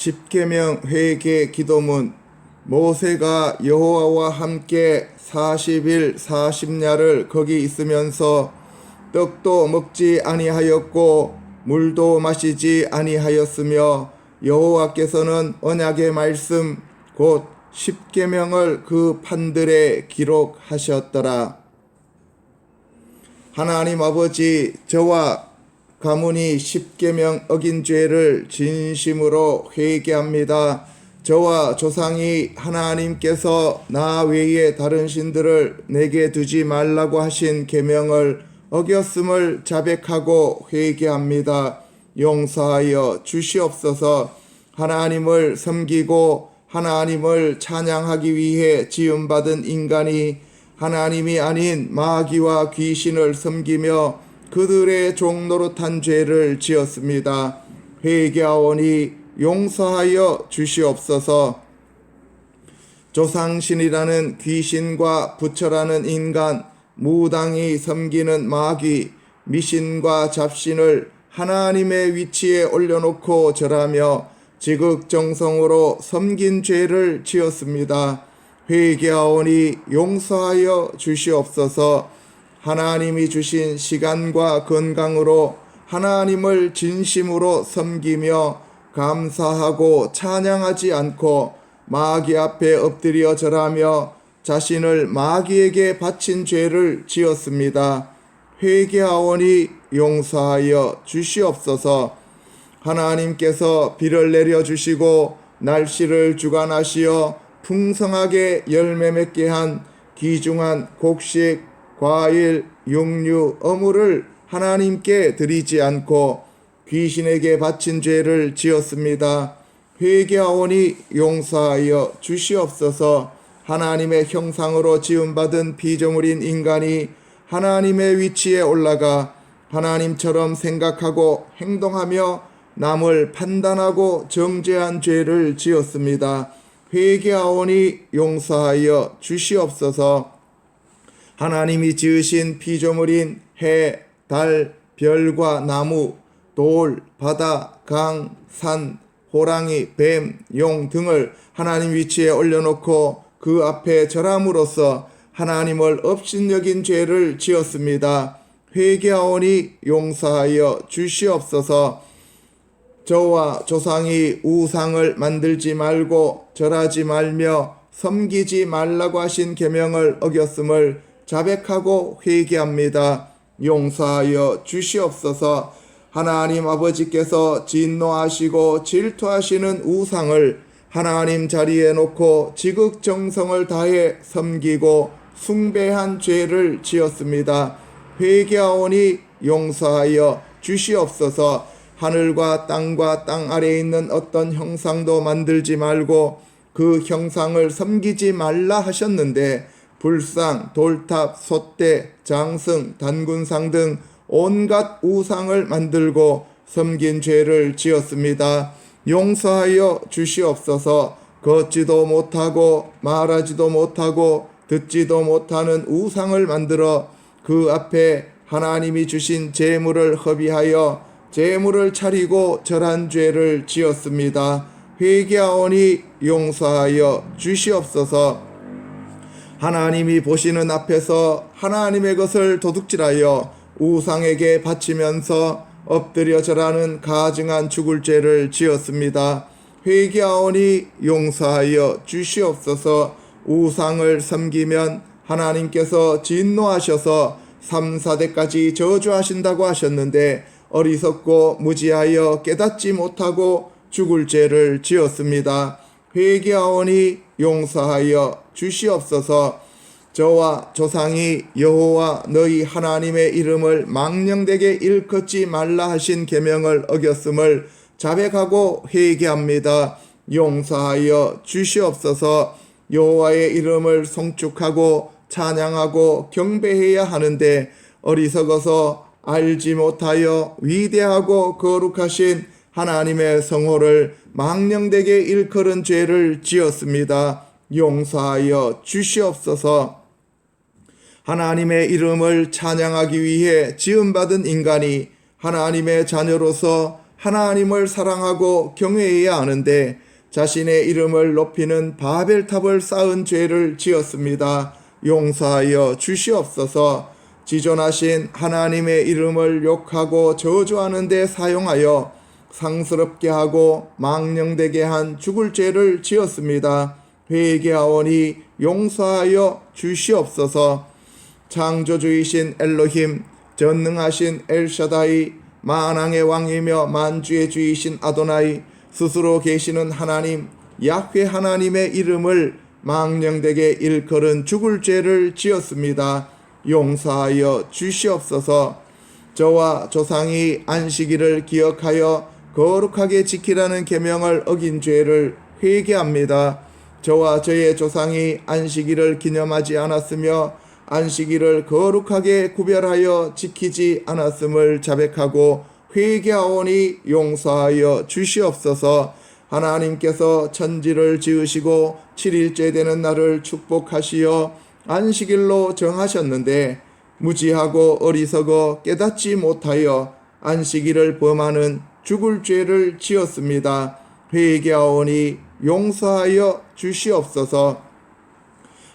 십계명 회개 기도문 모세가 여호와와 함께 40일 40야를 거기 있으면서 떡도 먹지 아니하였고 물도 마시지 아니하였으며 여호와께서는 언약의 말씀 곧 십계명을 그 판들에 기록하셨더라. 하나님 아버지 저와 가문이 십계명 어긴 죄를 진심으로 회개합니다. 저와 조상이 하나님께서 나 외에 다른 신들을 내게 두지 말라고 하신 계명을 어겼음을 자백하고 회개합니다. 용서하여 주시옵소서. 하나님을 섬기고 하나님을 찬양하기 위해 지음받은 인간이 하나님이 아닌 마귀와 귀신을 섬기며 그들의 종노릇한 죄를 지었습니다. 회개하오니 용서하여 주시옵소서. 조상신이라는 귀신과 부처라는 인간, 무당이 섬기는 마귀, 미신과 잡신을 하나님의 위치에 올려놓고 절하며 지극정성으로 섬긴 죄를 지었습니다. 회개하오니 용서하여 주시옵소서. 하나님이 주신 시간과 건강으로 하나님을 진심으로 섬기며 감사하고 찬양하지 않고 마귀 앞에 엎드려 절하며 자신을 마귀에게 바친 죄를 지었습니다. 회개하오니 용서하여 주시옵소서. 하나님께서 비를 내려 주시고 날씨를 주관하시어 풍성하게 열매 맺게 한 귀중한 곡식, 과일, 육류, 어물을 하나님께 드리지 않고 귀신에게 바친 죄를 지었습니다. 회개하오니 용서하여 주시옵소서. 하나님의 형상으로 지음받은 피조물인 인간이 하나님의 위치에 올라가 하나님처럼 생각하고 행동하며 남을 판단하고 정죄한 죄를 지었습니다. 회개하오니 용서하여 주시옵소서. 하나님이 지으신 피조물인 해, 달, 별과 나무, 돌, 바다, 강, 산, 호랑이, 뱀, 용 등을 하나님 위치에 올려놓고 그 앞에 절함으로써 하나님을 업신여긴 죄를 지었습니다. 회개하오니 용서하여 주시옵소서. 저와 조상이 우상을 만들지 말고 절하지 말며 섬기지 말라고 하신 계명을 어겼음을 자백하고 회개합니다. 용서하여 주시옵소서. 하나님 아버지께서 진노하시고 질투하시는 우상을 하나님 자리에 놓고 지극정성을 다해 섬기고 숭배한 죄를 지었습니다. 회개하오니 용서하여 주시옵소서. 하늘과 땅과 땅 아래에 있는 어떤 형상도 만들지 말고 그 형상을 섬기지 말라 하셨는데 불상, 돌탑, 솥대, 장승, 단군상 등 온갖 우상을 만들고 섬긴 죄를 지었습니다. 용서하여 주시옵소서. 걷지도 못하고 말하지도 못하고 듣지도 못하는 우상을 만들어 그 앞에 하나님이 주신 재물을 허비하여 재물을 차리고 절한 죄를 지었습니다. 회개하오니 용서하여 주시옵소서. 하나님이 보시는 앞에서 하나님의 것을 도둑질하여 우상에게 바치면서 엎드려 절하는 가증한 죽을 죄를 지었습니다. 회개하오니 용서하여 주시옵소서. 우상을 섬기면 하나님께서 진노하셔서 3, 4대까지 저주하신다고 하셨는데 어리석고 무지하여 깨닫지 못하고 죽을 죄를 지었습니다. 회개하오니 용서하여 주시옵소서. 저와 조상이 여호와 너희 하나님의 이름을 망령되게 일컫지 말라 하신 계명을 어겼음을 자백하고 회개합니다. 용서하여 주시옵소서. 여호와의 이름을 송축하고 찬양하고 경배해야 하는데 어리석어서 알지 못하여 위대하고 거룩하신 하나님의 성호를 망령되게 일컬은 죄를 지었습니다. 용서하여 주시옵소서. 하나님의 이름을 찬양하기 위해 지음받은 인간이 하나님의 자녀로서 하나님을 사랑하고 경외해야 하는데 자신의 이름을 높이는 바벨탑을 쌓은 죄를 지었습니다. 용서하여 주시옵소서. 지존하신 하나님의 이름을 욕하고 저주하는 데 사용하여 상스럽게 하고 망령되게 한 죽을 죄를 지었습니다. 회개하오니 용서하여 주시옵소서. 창조주이신 엘로힘, 전능하신 엘샤다이, 만왕의 왕이며 만주의 주이신 아도나이, 스스로 계시는 하나님, 야훼 하나님의 이름을 망령되게 일컬은 죽을 죄를 지었습니다. 용서하여 주시옵소서. 저와 조상이 안식일을 기억하여 거룩하게 지키라는 계명을 어긴 죄를 회개합니다. 저와 저의 조상이 안식일을 기념하지 않았으며 안식일을 거룩하게 구별하여 지키지 않았음을 자백하고 회개하오니 용서하여 주시옵소서. 하나님께서 천지를 지으시고 7일째 되는 날을 축복하시어 안식일로 정하셨는데 무지하고 어리석어 깨닫지 못하여 안식일을 범하는 죽을 죄를 지었습니다. 회개하오니 용서하여 주시옵소서.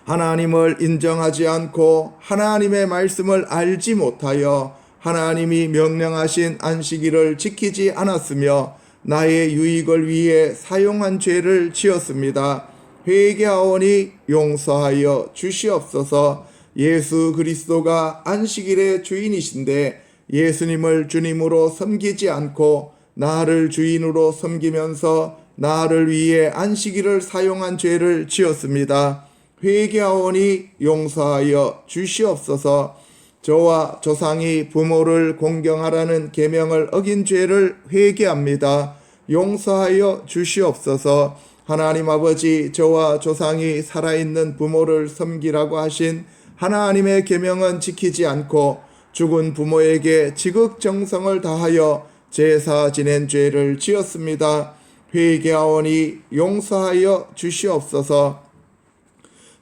하나님을 인정하지 않고 하나님의 말씀을 알지 못하여 하나님이 명령하신 안식일을 지키지 않았으며 나의 유익을 위해 사용한 죄를 지었습니다. 회개하오니 용서하여 주시옵소서. 예수 그리스도가 안식일의 주인이신데 예수님을 주님으로 섬기지 않고 나를 주인으로 섬기면서 나를 위해 안식일을 사용한 죄를 지었습니다. 회개하오니 용서하여 주시옵소서. 저와 조상이 부모를 공경하라는 계명을 어긴 죄를 회개합니다. 용서하여 주시옵소서. 하나님 아버지 저와 조상이 살아있는 부모를 섬기라고 하신 하나님의 계명은 지키지 않고 죽은 부모에게 지극정성을 다하여 제사 지낸 죄를 지었습니다. 회개하오니 용서하여 주시옵소서.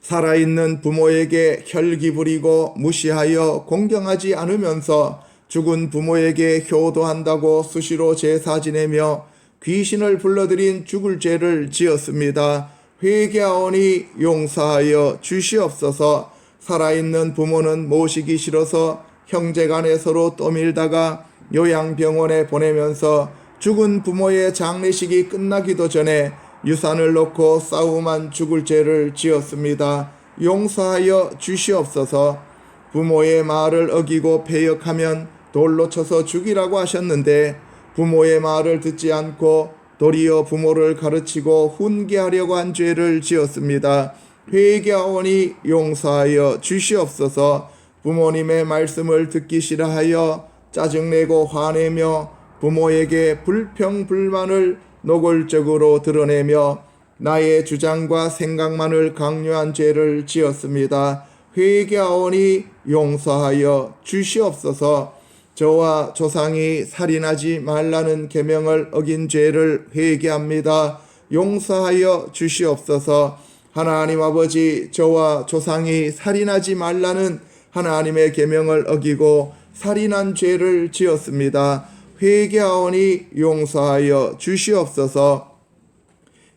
살아있는 부모에게 혈기 부리고 무시하여 공경하지 않으면서 죽은 부모에게 효도한다고 수시로 제사 지내며 귀신을 불러들인 죽을 죄를 지었습니다. 회개하오니 용서하여 주시옵소서. 살아있는 부모는 모시기 싫어서 형제간에 서로 떠밀다가 요양병원에 보내면서 죽은 부모의 장례식이 끝나기도 전에 유산을 놓고 싸움한 죽을 죄를 지었습니다. 용서하여 주시옵소서. 부모의 말을 어기고 배역하면 돌로 쳐서 죽이라고 하셨는데 부모의 말을 듣지 않고 도리어 부모를 가르치고 훈계하려고 한 죄를 지었습니다. 회개하오니 용서하여 주시옵소서. 부모님의 말씀을 듣기 싫어하여 짜증내고 화내며 부모에게 불평불만을 노골적으로 드러내며 나의 주장과 생각만을 강요한 죄를 지었습니다. 회개하오니 용서하여 주시옵소서. 저와 조상이 살인하지 말라는 계명을 어긴 죄를 회개합니다. 용서하여 주시옵소서. 하나님 아버지 저와 조상이 살인하지 말라는 하나님의 계명을 어기고 살인한 죄를 지었습니다. 회개하오니 용서하여 주시옵소서.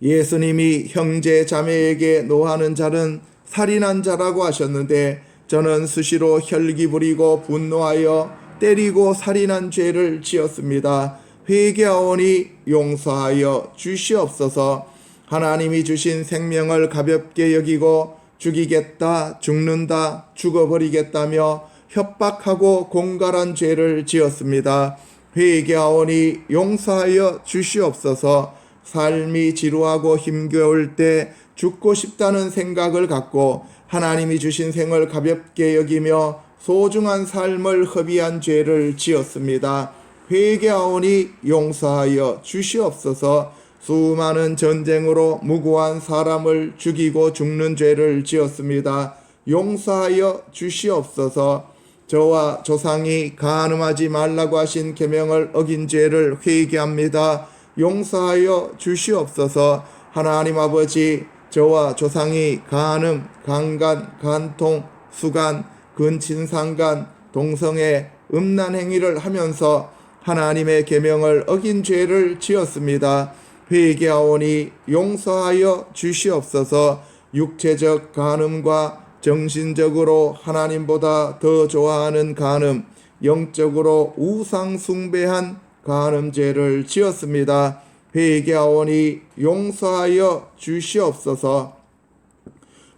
예수님이 형제 자매에게 노하는 자는 살인한 자라고 하셨는데 저는 수시로 혈기 부리고 분노하여 때리고 살인한 죄를 지었습니다. 회개하오니 용서하여 주시옵소서. 하나님이 주신 생명을 가볍게 여기고 죽이겠다, 죽는다, 죽어버리겠다며 협박하고 공갈한 죄를 지었습니다. 회개하오니 용서하여 주시옵소서. 삶이 지루하고 힘겨울 때 죽고 싶다는 생각을 갖고 하나님이 주신 생을 가볍게 여기며 소중한 삶을 허비한 죄를 지었습니다. 회개하오니 용서하여 주시옵소서. 수많은 전쟁으로 무고한 사람을 죽이고 죽는 죄를 지었습니다. 용서하여 주시옵소서. 저와 조상이 간음하지 말라고 하신 계명을 어긴 죄를 회개합니다. 용서하여 주시옵소서. 하나님 아버지, 저와 조상이 간음, 강간, 간통, 수간, 근친상간, 동성애, 음란 행위를 하면서 하나님의 계명을 어긴 죄를 지었습니다. 회개하오니 용서하여 주시옵소서 육체적 간음과 정신적으로 하나님보다 더 좋아하는 간음, 영적으로 우상 숭배한 간음죄를 지었습니다. 회개하오니 용서하여 주시옵소서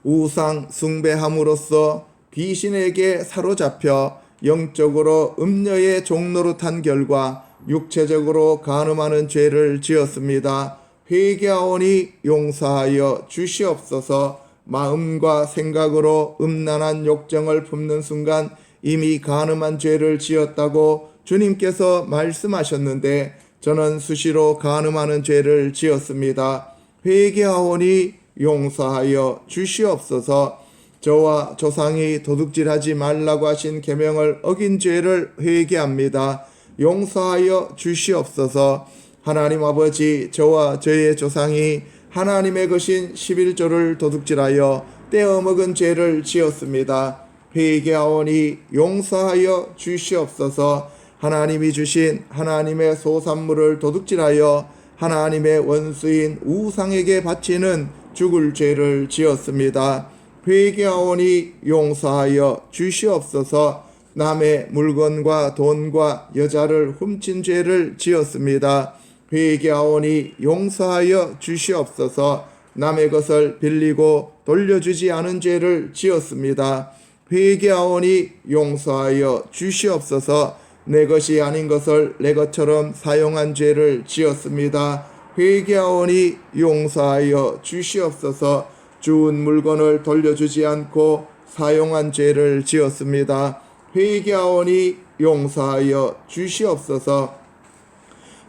우상 숭배함으로써 귀신에게 사로잡혀 영적으로 음녀의 종로로 탄 결과 육체적으로 간음하는 죄를 지었습니다. 회개하오니 용서하여 주시옵소서 마음과 생각으로 음란한 욕정을 품는 순간 이미 간음한 죄를 지었다고 주님께서 말씀하셨는데 저는 수시로 간음하는 죄를 지었습니다. 회개하오니 용서하여 주시옵소서. 저와 조상이 도둑질하지 말라고 하신 계명을 어긴 죄를 회개합니다. 용서하여 주시옵소서. 하나님 아버지, 저와 저의 조상이 하나님의 것인 11조를 도둑질하여 떼어먹은 죄를 지었습니다. 회개하오니 용서하여 주시옵소서. 하나님이 주신 하나님의 소산물을 도둑질하여 하나님의 원수인 우상에게 바치는 죽을 죄를 지었습니다. 회개하오니 용서하여 주시옵소서. 남의 물건과 돈과 여자를 훔친 죄를 지었습니다. 회개하오니 용서하여 주시옵소서. 남의 것을 빌리고 돌려주지 않은 죄를 지었습니다. 회개하오니 용서하여 주시옵소서. 내 것이 아닌 것을 내 것처럼 사용한 죄를 지었습니다. 회개하오니 용서하여 주시옵소서. 주운 물건을 돌려주지 않고 사용한 죄를 지었습니다. 회개하오니 용서하여 주시옵소서.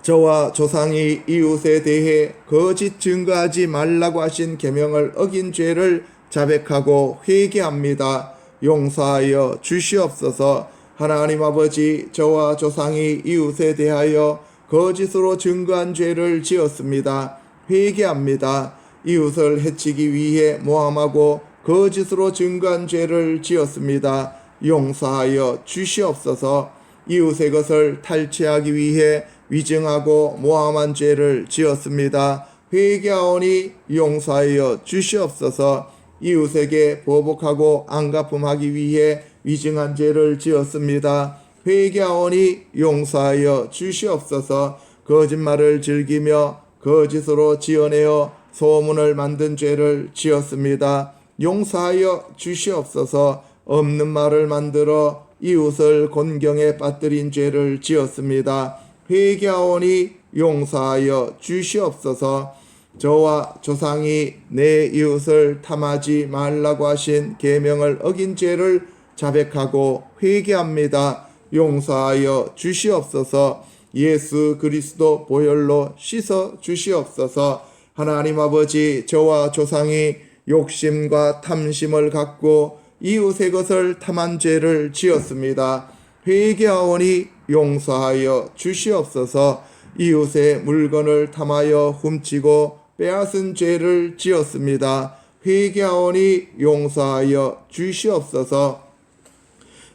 저와 조상이 이웃에 대해 거짓 증거하지 말라고 하신 계명을 어긴 죄를 자백하고 회개합니다. 용서하여 주시옵소서. 하나님 아버지, 저와 조상이 이웃에 대하여 거짓으로 증거한 죄를 지었습니다. 회개합니다. 이웃을 해치기 위해 모함하고 거짓으로 증거한 죄를 지었습니다. 용서하여 주시옵소서. 이웃의 것을 탈취하기 위해 위증하고 모함한 죄를 지었습니다. 회개하오니 용서하여 주시옵소서. 이웃에게 보복하고 안갚음하기 위해 위증한 죄를 지었습니다. 회개하오니 용서하여 주시옵소서. 거짓말을 즐기며 거짓으로 지어내어 소문을 만든 죄를 지었습니다. 용서하여 주시옵소서. 없는 말을 만들어 이웃을 곤경에 빠뜨린 죄를 지었습니다. 회개하오니 용서하여 주시옵소서. 저와 조상이 내 이웃을 탐하지 말라고 하신 계명을 어긴 죄를 자백하고 회개합니다. 용서하여 주시옵소서. 예수 그리스도 보혈로 씻어 주시옵소서. 하나님 아버지 저와 조상이 욕심과 탐심을 갖고 이웃의 것을 탐한 죄를 지었습니다. 회개하오니 용서하여 주시옵소서. 이웃의 물건을 탐하여 훔치고 빼앗은 죄를 지었습니다. 회개하오니 용서하여 주시옵소서.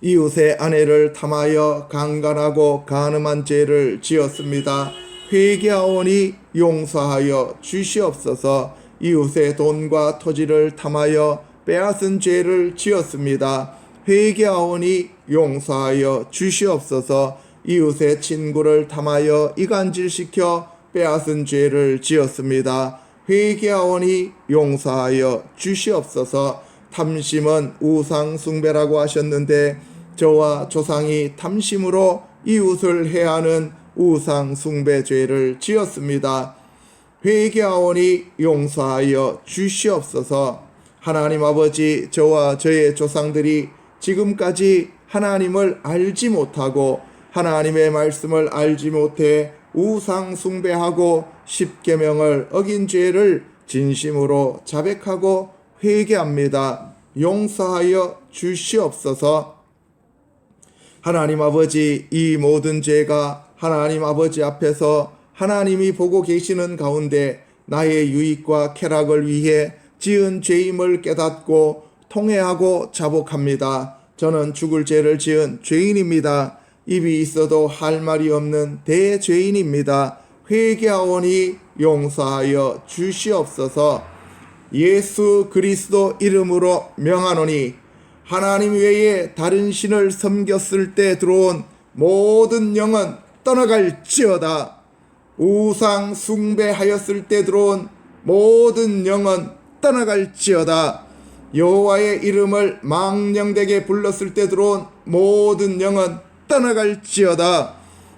이웃의 아내를 탐하여 강간하고 간음한 죄를 지었습니다. 회개하오니 용서하여 주시옵소서. 이웃의 돈과 토지를 탐하여 빼앗은 죄를 지었습니다. 회개하오니 용서하여 주시옵소서. 이웃의 친구를 탐하여 이간질시켜 빼앗은 죄를 지었습니다. 회개하오니 용서하여 주시옵소서. 탐심은 우상 숭배라고 하셨는데 저와 조상이 탐심으로 이웃을 해하는 우상 숭배 죄를 지었습니다. 회개하오니 용서하여 주시옵소서. 하나님 아버지 저와 저의 조상들이 지금까지 하나님을 알지 못하고 하나님의 말씀을 알지 못해 우상 숭배하고 십계명을 어긴 죄를 진심으로 자백하고 회개합니다. 용서하여 주시옵소서. 하나님 아버지 이 모든 죄가 하나님 아버지 앞에서 하나님이 보고 계시는 가운데 나의 유익과 쾌락을 위해 지은 죄임을 깨닫고 통회하고 자복합니다. 저는 죽을 죄를 지은 죄인입니다. 입이 있어도 할 말이 없는 대죄인입니다. 회개하오니 용서하여 주시옵소서. 예수 그리스도 이름으로 명하노니 하나님 외에 다른 신을 섬겼을 때 들어온 모든 영은 떠나갈지어다. 우상 숭배하였을 때 들어온 모든 영은 떠나갈지어다. 여호와의 이름을 망령되게 불렀을 때 들어온 모든 영은 떠나갈지어다.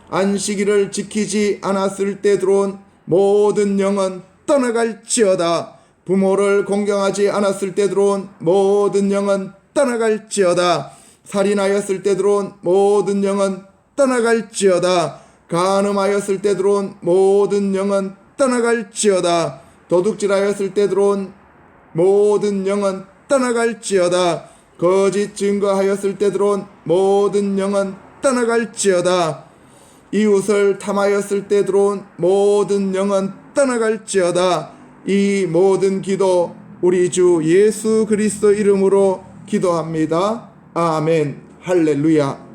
안식일을 지키지 않았을 때 들어온 모든 영은 떠나갈지어다. 부모를 공경하지 않았을 때 들어온 모든 영은 떠나갈지어다. 살인하였을 때 들어온 모든 영은 떠나갈지어다. 간음하였을 때 들어온 모든 영은 떠나갈지어다. 도둑질하였을 때 들어온 모든 영은 떠나갈지어다. 거짓 증거하였을 때 들어온 모든 영은 떠나갈지어다. 이웃을 탐하였을 때 들어온 모든 영은 떠나갈지어다. 이 모든 기도 우리 주 예수 그리스도 이름으로 기도합니다. 아멘. 할렐루야.